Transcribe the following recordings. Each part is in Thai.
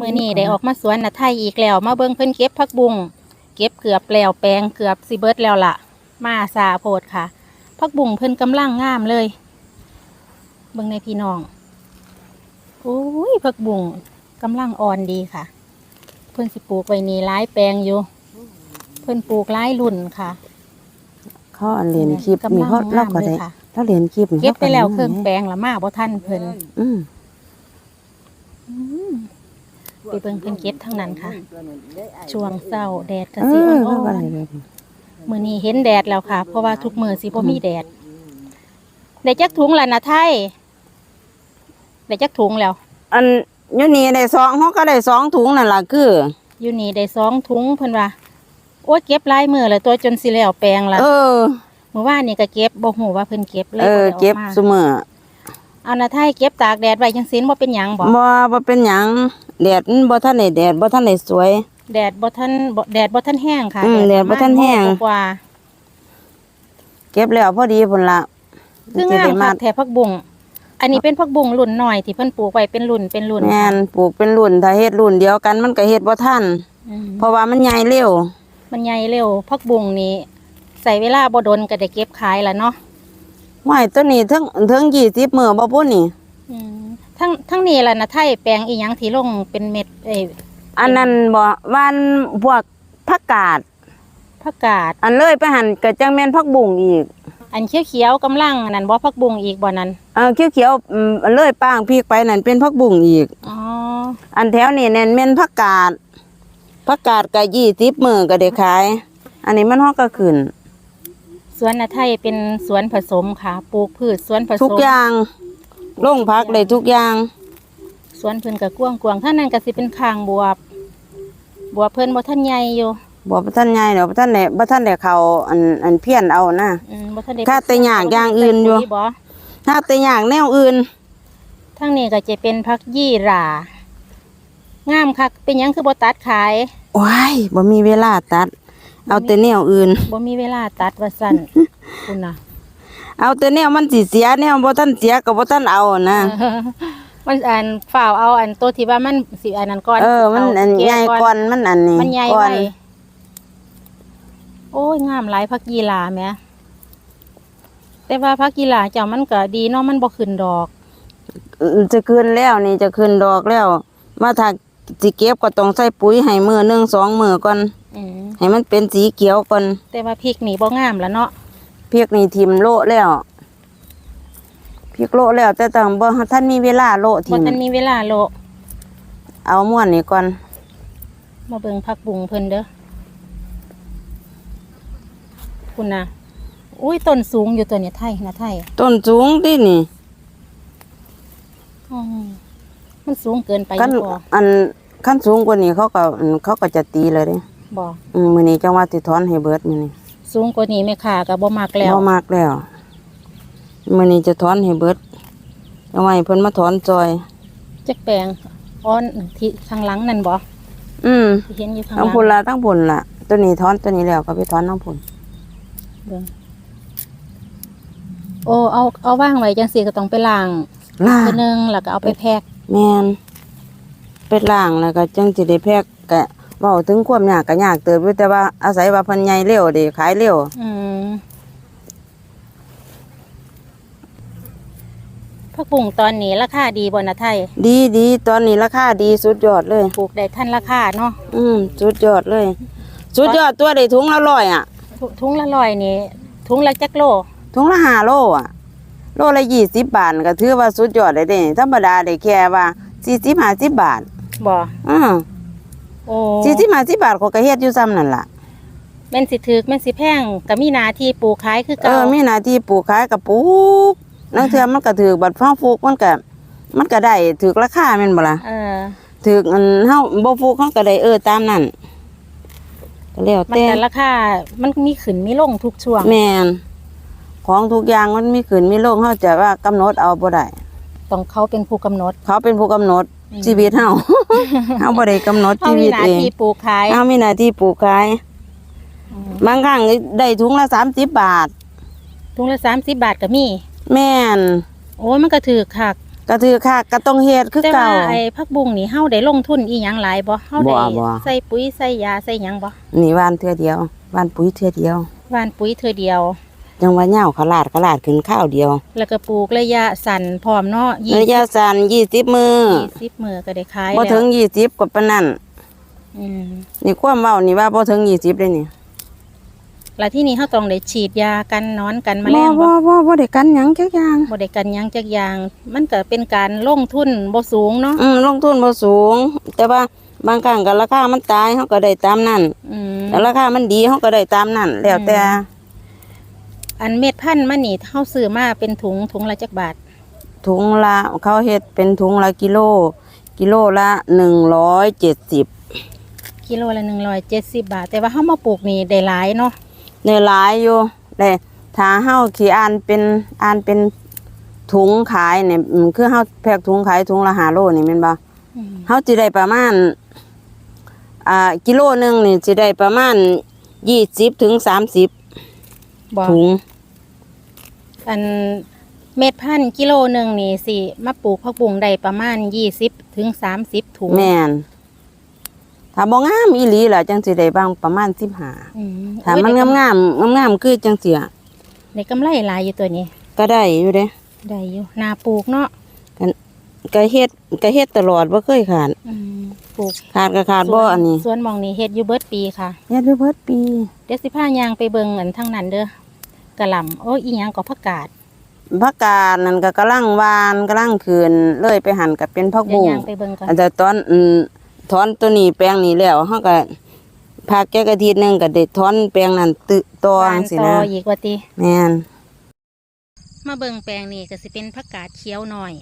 มื่อนี้ได้ออกมาสวนนาไทยอีกแล้ว มาเบิ่งเพิ่นเก็บผักบุ้งเก็บเกือบแล้วแปลงเกือบสิเบิดแล้วล่ะ มาซาโพดค่ะผักบุ้งเพิ่นกำลังงามเลย เบิ่งในพี่น้องโอ้ยผักบุ้งกำลังอ่อนดีค่ะ เพิ่นสิปลูกไว้นี่หลายแปลงอยู่ เพิ่นปลูกหลายรุ่นค่ะเขาอันเรียนคลิปนี่เขากำลังเล่าก็งามเลได้ยค่ะถ้าเรียนคลิปนี่เก็บไปแล้วขาเครื่องห็นแปลงละมาบ่ทันเพิ่นอืมอืม ไปเบิ่งเพิ่นเก็บทั้งนั้นค่ะ ช่วงเช้าแดดก็เอสิออ่เขาอก็นได้เลยๆมื้อนี้เห็นแดดแล้วค่ะ เพราะว่าทุกมื้อสิบ่มีแดดได้จักถุงแล้วนะไทยได้จักถุงแล้ว อันอยู่นี่ได้สองเขาก็ได้สองถุงนั่นล่ะคืออยู่นี่ได้สองถุงเพิ่นว่าโอ้ยเก็บหลายมื้อแล้วตัวจนสิแล้วแปลงละเออ เมื่อวานนี่ก็เก็บบ่ฮู้ว่าเพิ่นเก็บเลยเออ บ่ได้เก็บออกมา เสมอ เอานะไทยเก็บตากแดดไว้จังซี่บ่เป็นหยังบ่บ่บ่เป็นหยังแดดมันบ่ทันได้แดดบ่ทันได้สวย แดดบ่ทันบ่แดดบ่ทันแห้งค่ะอืมแดดบ่ทันแห้ง ประมาณโมกว่าเก็บแล้วพอดีพุ่นละคืองามสิได้ค่ะแถผักบุ้งอันนี้เป็นผักบุ้งรุ่นหน่อยที่เพิ่นปลูกไว้เป็นรุ่นเป็นรุ่นแม่นปลูกเป็นรุ่นถ้าเฮ็ดรุ่นเดียวกันมันก็เฮ็ดบ่ทันอืมเพราะว่ามันใหญ่เร็ว มันใหญ่เร็วผักบุ้งนี่ใส่เวลาบ่ดนก็ได้เก็บขายแล้วเนาะ ห้อยตัวนี้ถึงถึง20มื้อบ่พุ่นนี่อืมทั้งทั้งนี้ล่ะนะไทยแปลงอีหยังที่ลงเป็นเม็ดเอ้ยอันนั้นบ่วันพวกผักกาด ผักกาด อันเลยไปหันก็จังแม่นผักบุ้งอีก อันเขียวๆกำลังอันนั้นบ่ผักบุ้งอีกบ่นั้นเออเขียวๆอืมอันเลยป้างพริกไปนั่นเป็นผักบุ้งอีก อ๋ออันแถวนี้แน่นแม่นผักกาดผักกาดก็20มื้อก็ได้ขาย อันนี้มันฮอกก็ขึ้น สวนนะไทยเป็นสวนผสมค่ะ ปลูกพืชสวนผสมทุกอย่างลงพักได้ทุกอย่าง สวนเพิ่นก็กว้างๆท่างนั้นก็สิเป็นข้างบวบ บวบเพิ่นบ่ทันใหญ่อยู่บ่บ่ทันใหญ่ดอกบ่ทันได้บ่ทันได้เข้าอันอันเพี้ยนเอานะอืมบ่ทันได้ถ้าแต่อยากอย่างอื่นอยู่ใส่ปุ๋บ่ถ้าแต่อย่างแนวอื่นทางนี้ก็จะเป็นผักยี่หร่างามคักเป็นหยังคือบ่ตัดขายโอ้ยบ่มีเวลาตัด เอาแต่แนวอื่นบ่มีเวลาตัดว่าซั่นคุณน่ะเอาแต่แนวมันสิเสียแนวบ่ทันเสียก็บ่ทันเอานะเออมันอันฝ่าวเอาอันตัวที่ว่ามันสิอันนั้นก่อนเออมันอันเาใหญ่ก่อนมันอันนี้มันใหญ่ก่อไว้นโอ้ยงามหลายผักยี่หร่าแหมแต่ว่าผักยี่หร่าเจ้ามันก็ดีเนาะมันบ่ขึ้นดอก จะขึ้นแล้วนี่จะขึ้นดอกแล้ว มาถ้าสิเก็บก็ต้องใส่ปุ๋ยให้มือหนึ่งสองมือก่อน อืมให้มันเป็นสีเขียวก่อนแต่ว่าพริกนี่บ่งามแล้วเนาะเพียกนี่ทิมโละแล้วเพียกโละแล้วแต่ต้องบ่ท่านมีเวลาโละบ่ทิมทันมีเวลาโลกเอาม่วนนี่ก่อนมาเบิ่งผักบุ้งเพิ่นเด้อคุณน่ะอุ้ยต้นสูงอยู่ตัวเนี้ยไทยนะไทยต้นสูงที่นี่อืมมันสูงเกินไปขั้นอยู่บ่อันขั้นสูงกว่านี้เขาก็อันเขาก็จะตีเลยเด้ บ่อืมมื้อนี้จังว่าสิถอนให้เบิดมื้อนี้สูงกว่านี้แม่ค้าก็บ่มักแล้วบ่มากแล้วมื้อนี้จะถอนให้เบิดเอาไว้เพิ่นมาถอนจอยจักแปลงอ้อนที่ข้างหลังนั่นบ่อืมที่เห็นอยู่ข้างหทั้ลังพุ่นละทั้งพุ่นละตัวนี้ถอนตัวนี้แล้วก็ไปถอนทั้งพุ่นเบิ่งโอ้เอาเอาวางไว้จังซี่ก็ต้องไปล้างล่าเทื่อนึงแล้วก็เอาไปแพ็คแม่นไปล้างแล้วก็จังสิได้แพ็กกะ เว้าถึงความยากก็ยากเติบอยู่แต่ว่าอาศัยว่าเพิ่นใหญ่เร็วเด้ขายเร็วอืมผักบุ้งตอนนี้ราคาดีบ่นะไทยดีดีตอนนี้ราคาดีสุดยอดเลย ปลูกได้ทันราคาเนาะอืมสุดยอดเลย สุดยอดตัวได้ถุงละร้อยอะทุทุงละร้อยนี่ทุงละจักโลถุงละห้าโลอะ โลละยี่สิบบาทก็ถือว่าสุดยอดเลยเด้ธรรมดาได้แค่ว่าสี่สิบห้าสิบบาทบ่อืม โอ้สี่สิบห้าสิบบาทเขาก็เฮ็ดอยู่ซ้ำนั่นล่ะแม่นสิถึกแม่นสิแพงก็มีหน้าที่ปลูกขายคือเอเก่าอมีหน้าที่ปลูกขายกับปลูกนังเทื่อมันก็ถือบัตรฟ้าฟูกมันก็มันก็ได้ถือราคาแม่นบ่ล่ะเออ ถืออันเฮาบ่ฟูกเขาก็ได้เออตามนั้นก็แล้วมันแต่แต่ราคา มันมีขึ้นมีลงทุกช่วง แม่นของทุกอย่างมันมีขึ้นมีลงเฮาจะว่ากำหนดเอาบ่ได้ ต้องเขาเป็นผู้กำหนด เขาเป็นผู้กำหนดอืม ชีวิตเฮา เฮาบ่ได้กำหนดเขาชีมีวิตหน้าเองที่ปลูกขายเฮามีหน้าที่ปลูกขาย อืมบางครั้งได้ถุงละ30 บาท ถุงละ30บาทก็มี แม่นโอ้ยมันก็ถือคักก็ถือค่ะก็ต้องเฮ็ดคือแต่เก่าว่า ไอ้ผักบุ้งนี่เฮาได้ลงทุนอีหยังหลายบ่เฮาได้บ่บ่ ใส่ปุ๋ยใส่ยาใส่หยังบ่นี่หวานเทื่อเดียวหวานปุ๋ยเทื่อเดียว หว่านปุ๋ยเธอเดียว จังว่าเหย้าขลาดขลาดขึ้นข้าวเดียว แล้วก็ปลูกระยะสั้นพร้อมเนาะระยะสั้น20มื้อยี่สิบมื้อก็ได้ขายบ่แล้วถึง20ก็ปานนั้นอืมนี่ความเว้านี่ว่าบ่ถึง20เลยนี่แล้วที่นี่เฮาต้องได้ฉีดยากันหนอนกันแมลบ่งบ่บ่บ่บ่ได้กันหยังจักอย่างบ่ได้กันหยังจักอย่าง มันก็เป็นการลงทุนบ่สูงเนาะอืมลงทุนบ่สูง แต่ว่าบางครั้งก็ราคามันตายเฮาก็ได้ตามนั้นอืมแล้วราคามันดีเฮาก็ได้ตามนั้นแล้วแต่ อืมอันเม็ดพันธุ์มันนี่เฮาซื้อมาเป็นถุงถุงละจักบาท ถุงละเขาเฮ็ดเป็นถุงละกิโล กิโลละ170กิโลละ170บาท แต่ว่าเฮามาปลูกนี่ได้หลายเนาะได้หลายอยู่แต่ถ้าเฮาขี่อ่านเป็นอ่านเป็นถุงขายเนี่ยอืมคือเฮาแพ็คถุงขายถุงละ5โลนี่แม่นบ่อืมเฮาสิได้ประมาณอ่ากิโลหนึงนี่สิได้ประมาณ20ถึง30บ่ ถุงอันเม็ดพันธุ์กิโลหนึงนี่สิมาปลูกผักบุ้งได้ประมาณ20ถึง30ถุงแม่นถ้าบ่งามอีหลีล่ะจังสิได้บางประมาณ15อืมถ้ามันงามงามงามงามๆคือจังเสียในกำไรหลายอยู่ตัวนี้ ก็ได้อยู่เด้ ได้อยู่นาปลูกเนาะ ก็เฮ็ดก็เฮ็ดตลอดบ่เคยขาดอืมปลูกขาดก็ขาดบ่อันนี้สวนหมองนี้เฮ็ดอยู่เบิดปีค่ะ เฮ็ดอยู่เบิดปีเดี๋ยวสิพายางไปเบิ่งอันทั้งนั้นเด้อกะหล่ำโอ้ยอีหยังก็ผักกาดผักกาดนั่นก็กำลังหวานกำลังขึ้นเลยไปหันก็เป็นผักเดี๋ยวบุ้งยางไปเบิ่งก่อนอาจจะตอนอืมถอนตัวนี้แปลงนี้แล้วเฮาก็พักแค่อาทิตย์หนึงก็ได้ถอนแปลงนั้นตึต่อหวาจันงซี่ต่อนะอีกว่าติ แม่นมาเบิ่งแปลงนี่ก็สิเป็นผักกาดเขียวหน่อย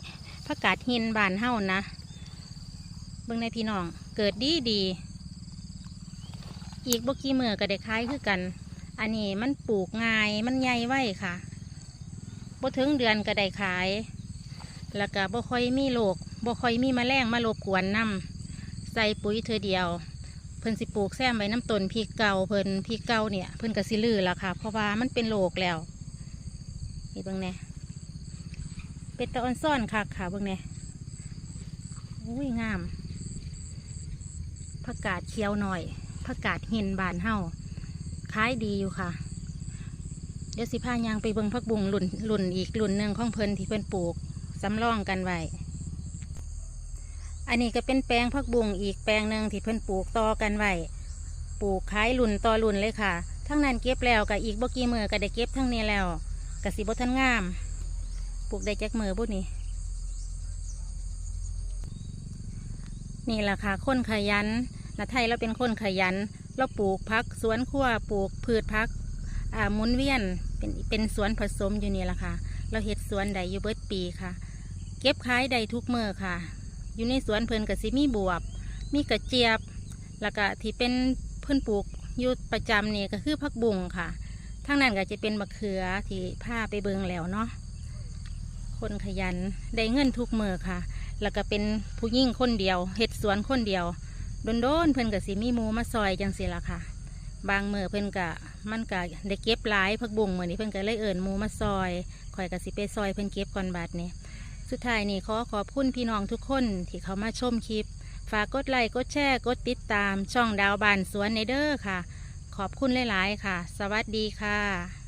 ผักกาดหินบานเฮานะ เบิ่งในพี่น้อง เกิดดีดี อีกบกี่มื้อก็ได้ขายคือกัน อันนี้มันปลูกง่าย มันใหญ่ไว้ค่ะบ่ถึงเดือนก็ได้ขาย แล้วก็บ่ค่อยมีโรคบ่ค่อยมีมแมลงมารบกวนนํใส่ปุ๋ยเธอเดียว เพิ่นสิปลูกแซมไว้น้ำต้นพริกเก่าเพิ่นพริกเก่าเนี่ย เพิ่นก็สิลือแล้วค่ะ เพราะว่ามันเป็นโรคแล้วนี่เบิ่งแน่ เป็นตะออนซ่อนคักค่ะเบิ่งแหน่ยอุ้ยงามผักกาดเขียวหน่อยผักกาดเหินบานเฮาขายดีอยู่ค่ะ เดี๋ยวสิพายางไปเบิ่งผักบุ้งหลุนหลุนอีกหลุนหนึ่งของเพิ่นที่เพิ่นปลูกสำรองกันไว้อันนี้ก็เป็นแปลงผักบุ้งอีกแปลงหนึ่งที่เพิ่นปลูกต่อกันไว้ปลูกขายหลุนต่อหลุนเลยค่ะทั้งนั้นเก็บแล้วก็อีกบ่กี่มือก็ได้เก็บทั้งนี้แล้วกสิบ่ทันงาม ปลูกได้จักมือบุนี่นี่แหละค่ะคนขยันนาไทยเราเป็นคนขยัน เราปลูกพักสวนครัวปลูกพืชพักอ่าหมุนเวียนเป็นเป็นสวนผสมอยู่นี่แหละค่ะ เราเฮ็ดสวนใดอยู่เบิดปีค่ะ เก็บขายใดทุกมือค่ะ อยู่ในสวนเพลินกับสิมีบวบ มีกระเจี๊ยบ แล้วก็ที่เป็นเพิ่อนปลูกอยู่ประจำนี่ก็คือผักบุ้งค่ะทั้งนั้นก็จะเป็นมะเขือที่พาไปเบิงแล้วเนาะ คนขยันได้เงินทุกมือค่ะ แล้วก็เป็นผู้ยิ่งคนเดียวเฮ็ดสวนคนเดียวโดนๆเพิ่อนก็สิมีมูมาซอยจังสิละค่ะ บางมือเพิ่อนกะมันกะได้เก็บหลายผักบุ้งมือนี้เพิ่อนก็เลยเอิ่นหมูมาซอยข่อยก็สิไปซอยเพิ่อนเก็บก่อนบาดนี้สุดท้ายนี่ขอขอบคุณพี่น้องทุกคนที่เขามาชมคลิป ฝากกดไลค์กดแชร์กดติดตาม ช่องดาวบานสวนในเด้อค่ะ ขอบคุณหลาย ๆ ค่ะ สวัสดีค่ะ